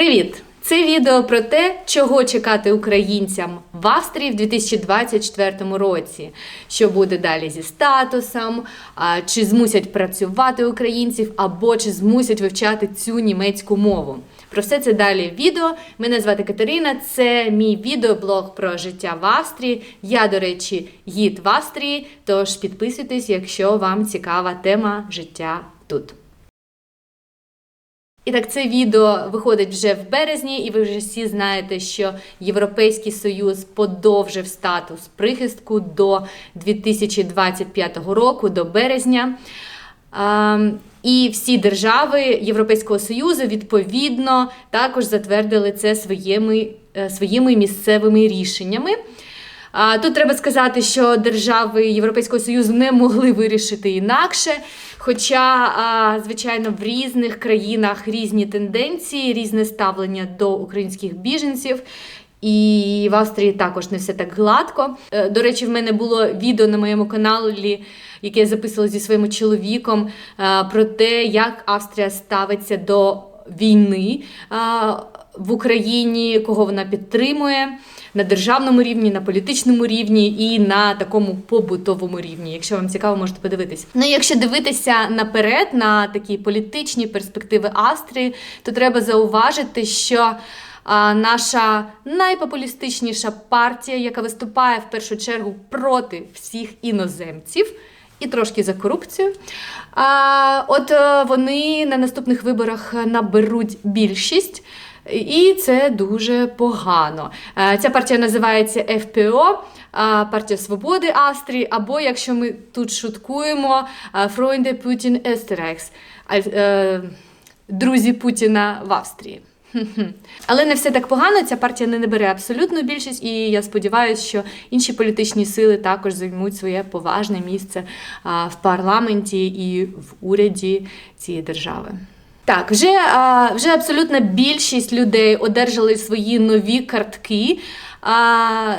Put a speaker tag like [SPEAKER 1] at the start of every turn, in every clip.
[SPEAKER 1] Привіт! Це відео про те, чого чекати українцям в Австрії в 2024 році. Що буде далі зі статусом, чи змусять працювати українців, або чи змусять вивчати цю німецьку мову. Про все це далі відео. Мене звати Катерина. Це мій відеоблог про життя в Австрії. Я, до речі, гід в Австрії. Тож підписуйтесь, якщо вам цікава тема життя тут. І так, це відео виходить вже в березні, і ви вже всі знаєте, що Європейський Союз подовжив статус прихистку до 2025 року, до березня. Ем, І всі держави Європейського Союзу відповідно також затвердили це своїми, е, своїми місцевими рішеннями. Тут треба сказати, що держави Європейського Союзу не могли вирішити інакше. Хоча, звичайно, в різних країнах різні тенденції, різне ставлення до українських біженців. І в Австрії також не все так гладко. Е, До речі, в мене було відео на моєму каналі, яке я записувала зі своїм чоловіком, е, про те, як Австрія ставиться до війни в Україні, кого вона підтримує на державному рівні, на політичному рівні і на такому побутовому рівні. Якщо вам цікаво, можете подивитись. Ну, якщо дивитися наперед на такі політичні перспективи Австрії, то треба зауважити, що наша найпопулістичніша партія, яка виступає в першу чергу проти всіх іноземців. І трошки за корупцію. А, от е, вони на наступних виборах наберуть більшість, і це дуже погано. Е, Ця партія називається ФПО, е, партія свободи Австрії, або якщо ми тут шуткуємо, Фройнде Путін Естерекс, друзі Путіна в Австрії. Але не все так погано. Ця партія не набере абсолютну більшість, і я сподіваюся, що інші політичні сили також займуть своє поважне місце в парламенті і в уряді цієї держави. Так, вже, вже абсолютна більшість людей одержали свої нові картки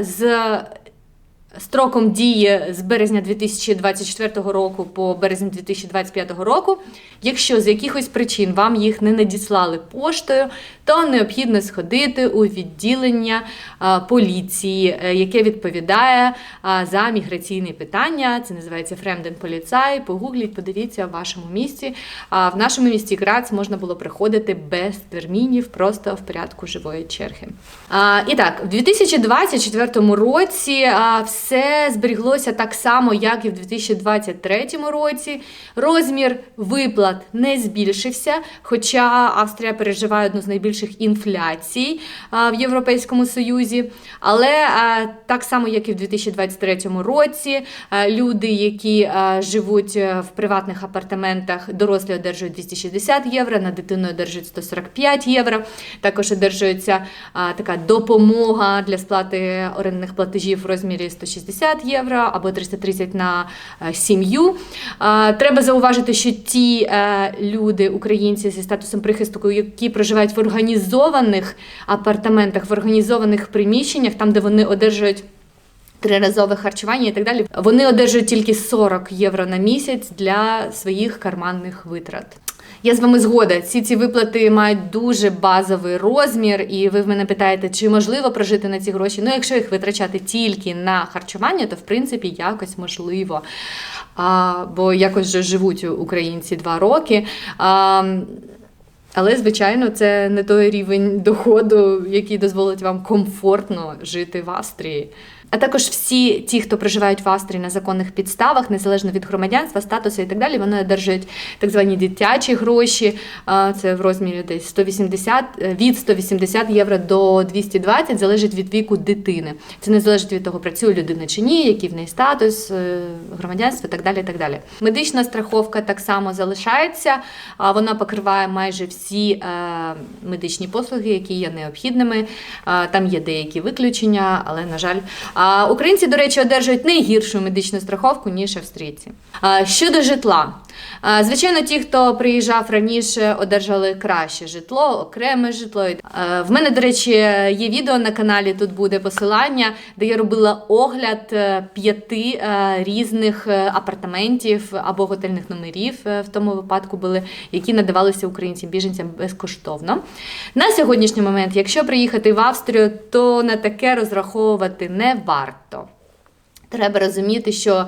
[SPEAKER 1] з строком дії з березня 2024 року по березень 2025 року. Якщо з якихось причин вам їх не надіслали поштою, то необхідно сходити у відділення поліції, е, яке відповідає за міграційні питання. Це називається Фремден Поліцай. Погугліть, подивіться в вашому місті. А в нашому місті Грац можна було приходити без термінів, просто в порядку живої черги. І так, в 2024 році а, все зберіглося так само, як і в 2023 році. Розмір виплат не збільшився, хоча Австрія переживає одну з найбільших інфляцій в Європейському Союзі. Але так само, як і в 2023 році, люди, які живуть в приватних апартаментах, дорослі одержують 260 євро, на дитину одержують 145 євро. Також одержується така допомога для сплати орендних платежів в розмірі 160 євро або 330 на сім'ю. Треба зауважити, що ті е, люди, українці зі статусом прихистку, які проживають в організованих апартаментах, в організованих приміщеннях, там, де вони одержують. Триразове харчування і так далі. Вони одержують тільки 40 євро на місяць для своїх карманних витрат. Я з вами згода. Ці ці виплати мають дуже базовий розмір, і ви в мене питаєте, чи можливо прожити на ці гроші? Ну, якщо їх витрачати тільки на харчування, то в принципі якось можливо. А, Бо якось вже живуть українці два роки. А, але, звичайно, це не той рівень доходу, який дозволить вам комфортно жити в Австрії. А також всі ті, хто проживають в Австрії на законних підставах, незалежно від громадянства, статусу і так далі, вони одержують так звані дитячі гроші. Це в розмірі десь 180, від 180 євро до 220, залежить від віку дитини. Це не залежить від того, працює людина чи ні, який в неї статус, громадянство і так далі. І так далі. Медична страховка так само залишається, вона покриває майже всі медичні послуги, які є необхідними. Там є деякі виключення, але, на жаль, А українці, до речі, одержують не гіршу медичну страховку, ніж австрійці. Щодо житла. Звичайно, ті, хто приїжджав раніше, одержали краще житло, окреме житло. В мене, до речі, є відео на каналі. Тут буде посилання, де я робила огляд е, п'яти е, різних е, апартаментів або готельних номерів в тому випадку були, які надавалися українцям біженцям безкоштовно. На сьогоднішній момент, якщо приїхати в Австрію, то на таке розраховувати не варто. Треба розуміти, що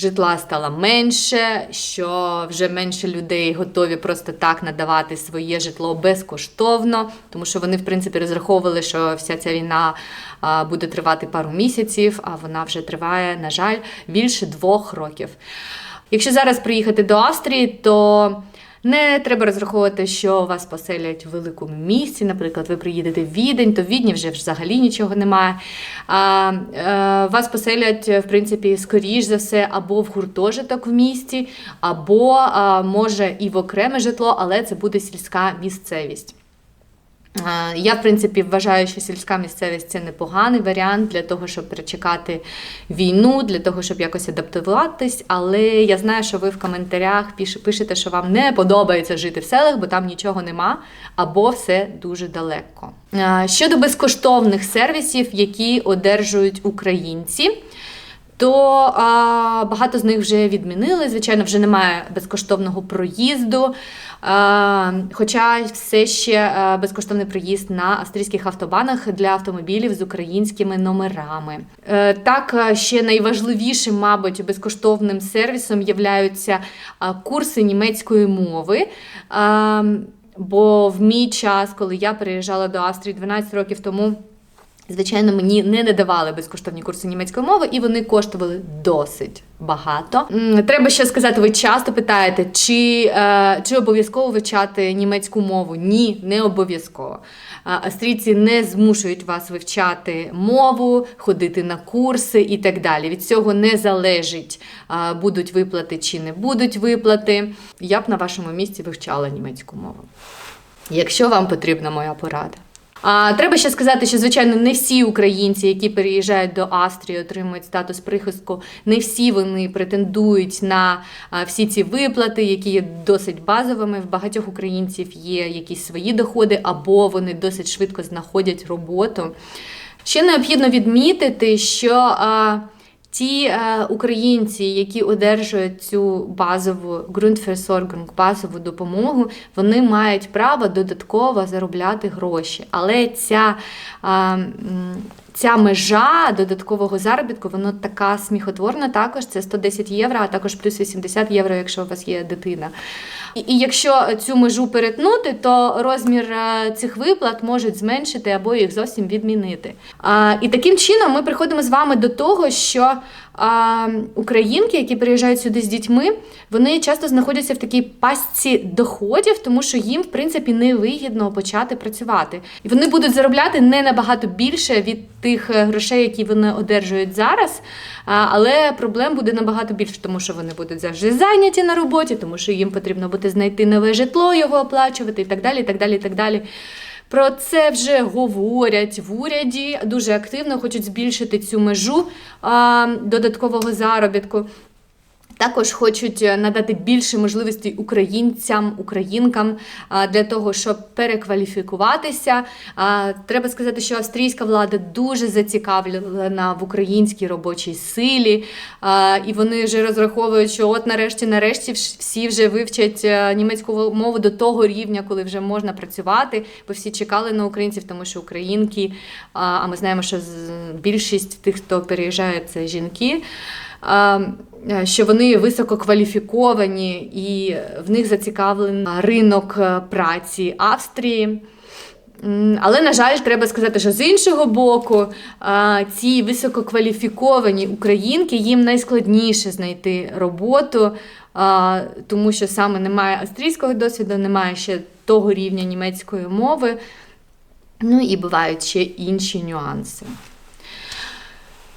[SPEAKER 1] житла стало менше, що вже менше людей готові просто так надавати своє житло безкоштовно, тому що вони, в принципі, розраховували, що вся ця війна буде тривати пару місяців, а вона вже триває, на жаль, більше двох років. Якщо зараз приїхати до Австрії, то не треба розраховувати, що вас поселять в великому місті. Наприклад, ви приїдете в Відень, то в Відні вже взагалі нічого немає. А, е, Вас поселять, в принципі, скоріш за все, або в гуртожиток в місті, або а, може і в окреме житло, але це буде сільська місцевість. Е, Я, в принципі, вважаю, що сільська місцевість це непоганий варіант для того, щоб перечекати війну, для того, щоб якось адаптуватись. Але я знаю, що ви в коментарях пишете, що вам не подобається жити в селах, бо там нічого нема, або все дуже далеко. Е, Щодо безкоштовних сервісів, які одержують українці. То а, багато з них вже відмінили. Звичайно, вже немає безкоштовного проїзду. А, хоча все ще безкоштовний проїзд на австрійських автобанах для автомобілів з українськими номерами. Е, так, ще найважливішим, мабуть, безкоштовним сервісом являються курси німецької мови. Бо в мій час, коли я переїжджала до Австрії 12 років тому. Звичайно, мені не надавали безкоштовні курси німецької мови, і вони коштували досить багато. Треба ще сказати, ви часто питаєте, чи, е, чи обов'язково вивчати німецьку мову? Ні, не обов'язково. Австрійці не змушують вас вивчати мову, ходити на курси і так далі. Від цього не залежить, будуть виплати чи не будуть виплати. Я б на вашому місці вивчала німецьку мову. Якщо вам потрібна моя порада. А, треба ще сказати, що звичайно не всі українці, які переїжджають до Австрії, отримують статус прихистку, не всі вони претендують на всі ці виплати, які є досить базовими. В багатьох українців є якісь свої доходи, або вони досить швидко знаходять роботу. Ще необхідно відмітити, що а, ті е, українці, які одержують цю базову Grundversorgung, базову допомогу, вони мають право додатково заробляти гроші. Але ця, е, ця межа додаткового заробітку, вона така сміхотворна також. Це 110 євро, а також плюс 80 євро, якщо у вас є дитина. І, і якщо цю межу перетнути, то розмір е, цих виплат можуть зменшити або їх зовсім відмінити. А, і таким чином ми приходимо з вами до того, що а, українки, які приїжджають сюди з дітьми, вони часто знаходяться в такій пастці доходів, тому що їм, в принципі, невигідно почати працювати. І вони будуть заробляти не набагато більше від тих е, грошей, які вони одержують зараз. Але проблем буде набагато більше, тому що вони будуть завжди зайняті на роботі, тому що їм потрібно буде знайти нове житло, його оплачувати і так далі. і так далі, і так далі. Про це вже говорять в уряді, дуже активно хочуть збільшити цю межу а, додаткового заробітку. Також хочуть е, надати більше можливостей українцям, українкам для того, щоб перекваліфікуватися. Треба сказати, що австрійська влада дуже зацікавлена в українській робочій силі, і вони вже розраховують, що от нарешті, нарешті, всі вже вивчать е, німецьку мову до того рівня, коли вже можна працювати, бо всі чекали на українців, тому що українки, а ми знаємо, що більшість тих, хто переїжджає, це жінки. Е, що вони високо кваліфіковані і в них зацікавлений ринок е, праці Австрії. Але, на жаль, треба сказати, що з іншого боку, ці висококваліфіковані українки їм найскладніше знайти роботу, тому що саме немає австрійського досвіду, немає ще того рівня німецької мови. Ну і бувають ще інші нюанси.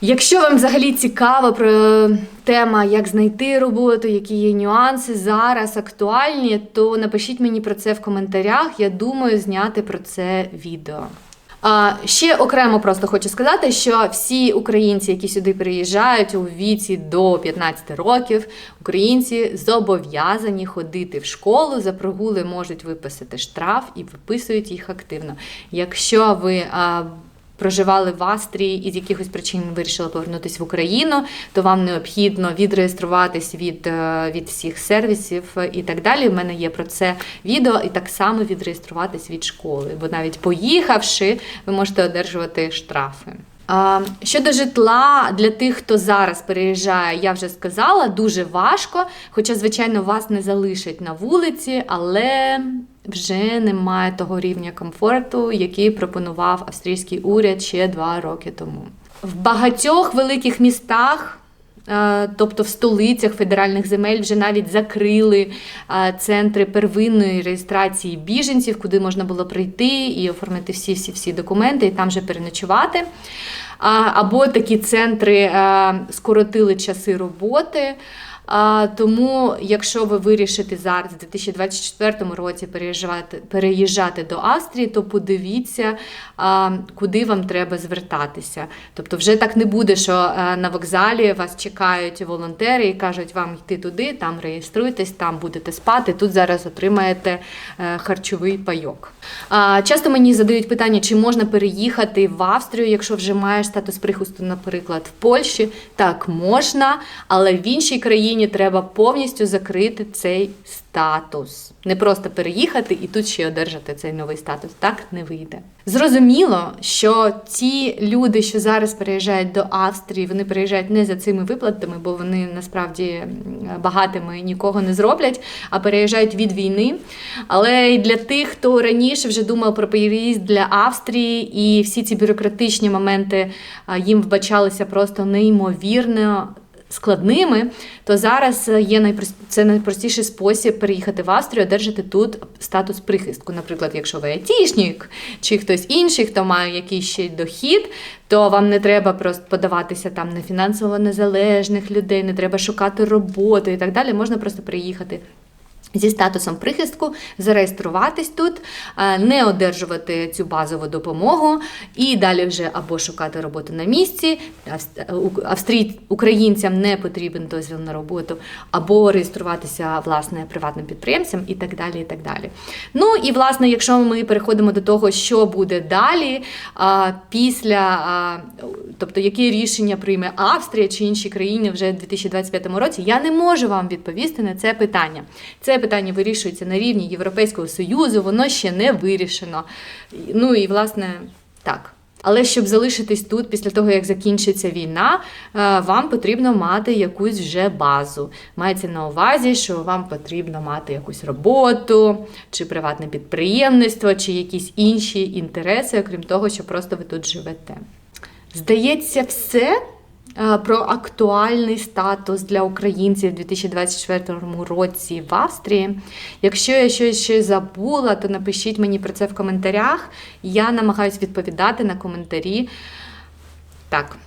[SPEAKER 1] Якщо вам взагалі цікаво про тема, як знайти роботу, які є нюанси зараз актуальні, то напишіть мені про це в коментарях. Я думаю зняти про це відео. А, ще окремо просто хочу сказати, що всі українці, які сюди приїжджають у віці до 15 років, українці зобов'язані ходити в школу, за прогули можуть виписати штраф і виписують їх активно. Якщо ви а, проживали в Австрії і з якихось причин вирішили повернутися в Україну, то вам необхідно відреєструватись від, е, від всіх сервісів і так далі. У мене є про це відео, і так само відреєструватись від школи. Бо навіть поїхавши, ви можете одержувати штрафи. Щодо житла для тих, хто зараз переїжджає, я вже сказала, дуже важко. Хоча, звичайно, вас не залишать на вулиці, але вже немає того рівня комфорту, який пропонував австрійський уряд ще два роки тому. В багатьох великих містах. е, Тобто в столицях федеральних земель вже навіть закрили е, центри первинної реєстрації біженців, куди можна було прийти і оформити всі всі всі документи, і там вже переночувати. Або такі центри е, скоротили часи роботи. А, тому, якщо ви вирішите зараз, в 2024 році переїжджати, переїжджати до Австрії, то подивіться, а, куди вам треба звертатися. Тобто, вже так не буде, що а, на вокзалі вас чекають волонтери і кажуть, вам йти туди, там реєструйтесь, там будете спати. Тут зараз отримаєте е, харчовий пайок. А, часто мені задають питання, чи можна переїхати в Австрію, якщо вже маєш статус прихисту, наприклад, в Польщі. Так, можна, але в іншій країні треба повністю закрити цей статус. Не просто переїхати і тут ще одержати цей новий статус. Так не вийде. Зрозуміло, що ті люди, що зараз переїжджають до Австрії, вони переїжджають не за цими виплатами, бо вони насправді багатими нікого не зроблять, а переїжджають від війни. Але і для тих, хто раніше вже думав про переїзд для Австрії, і всі ці бюрократичні моменти їм вбачалися просто неймовірно складними, то зараз є найпрост... це найпростіший спосіб переїхати в Австрію, одержати тут статус прихистку. Наприклад, якщо ви айтішнік чи хтось інший, хто має якийсь ще дохід, то вам не треба просто подаватися там на фінансово незалежних людей, не треба шукати роботу і так далі. Можна просто приїхати. Зі статусом прихистку зареєструватись тут, е, не одержувати цю базову допомогу і далі вже або шукати роботу на місці. Австрій українцям не потрібен дозвіл на роботу, або реєструватися власне приватним підприємцям і так далі. і так далі. Ну і власне, якщо ми переходимо до того, що буде далі, після, тобто які рішення прийме Австрія чи інші країни вже в 2025 році, я не можу вам відповісти на це питання. Це питання вирішується на рівні Європейського Союзу, воно ще не вирішено. Ну і власне так. Але щоб залишитись тут після того, як закінчиться війна, е, вам потрібно мати якусь вже базу. Мається на увазі, що вам потрібно мати якусь роботу, чи приватне підприємництво, чи якісь інші інтереси, окрім того, що просто ви тут живете. Здається, все. Е, Про актуальний статус для українців у 2024 році в Австрії. Якщо я щось ще забула, то напишіть мені про це в коментарях. Я намагаюся відповідати на коментарі. Так.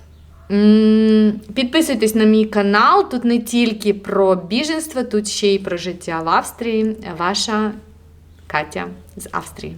[SPEAKER 1] Підписуйтесь на мій канал. Тут не тільки про біженство, тут ще й про життя в Австрії. Ваша Катя з Австрії.